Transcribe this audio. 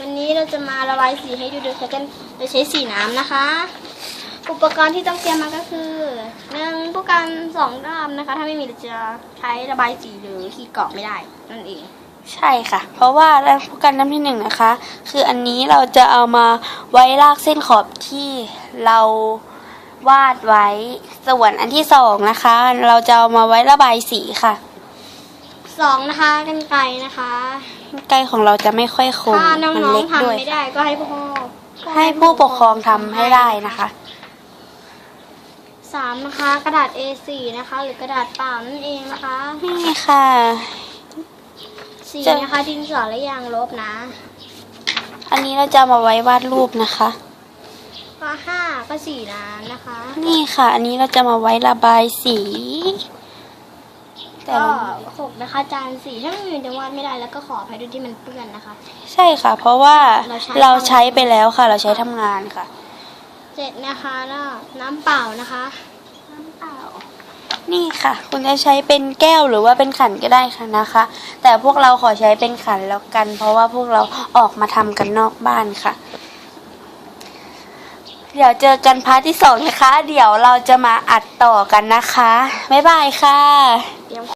วันนี้เราจะมาระบายสีให้ดูโดยใช้กันโดยใช้สีน้ำนะคะ อุปกรณ์ที่ต้องเตรียมมาก็คือหนึ่งผู้กันสองด้ามนะคะ ถ้าไม่มีเราจะใช้ระบายสีหรือขีดเกาะไม่ได้นั่นเองใช่ค่ะ เพราะว่าแรงผู้กันน้ำที่หนึ่งนะคะ คืออันนี้เราจะเอามาไว้ลากเส้นขอบที่เราวาดไว้ส่วนอันที่สองนะคะ เราจะเอามาไว้ระบายสีค่ะ สองนะคะกันไกรนะคะใกล้ของเราจะไม่ค่อยคมถ้าน้มันองเล็กๆทำด้วยไม่ได้ก็ให้พ่อให้ผู้ปกครองทำให้ได้นะคะสามนะคะ กระดาษ A4 นะคะ หรือกระดาษเปล่านั่นเองนะคะนี่ค่ะสี่จะนะคะดินสอและยางลบนะ อันนี้เราจะเอามาไว้วาดรูปนะคะก็ห้าก็สี่น้ำนะคะ นี่ค่ะ อันนี้เราจะมาไว้ระบายสีแต่ ก็เราหกนะคะ จานสีถ้าไม่มีจะวาดไม่ได้แล้วก็ขออภัยด้วยที่มันเปื้อนนะคะ ใช่ค่ะ เพราะว่าเราใช้เราใช้ไปแล้วค่ะ เราใช้ทำงานค่ะเจ็ดนะคะแล้วน้ำเปล่านะคะ น้ำเปล่า นี่ค่ะ คุณจะใช้เป็นแก้วหรือว่าเป็นขันก็ได้ค่ะนะคะ แต่พวกเราขอใช้เป็นขันแล้วกัน เพราะว่าพวกเราออกมาทำกันนอกบ้านค่ะ เดี๋ยวเจอกันพาร์ทที่สองนะคะ เดี๋ยวเราจะมาอัดต่อกันนะคะบ๊ายบายค่ะ เตรียม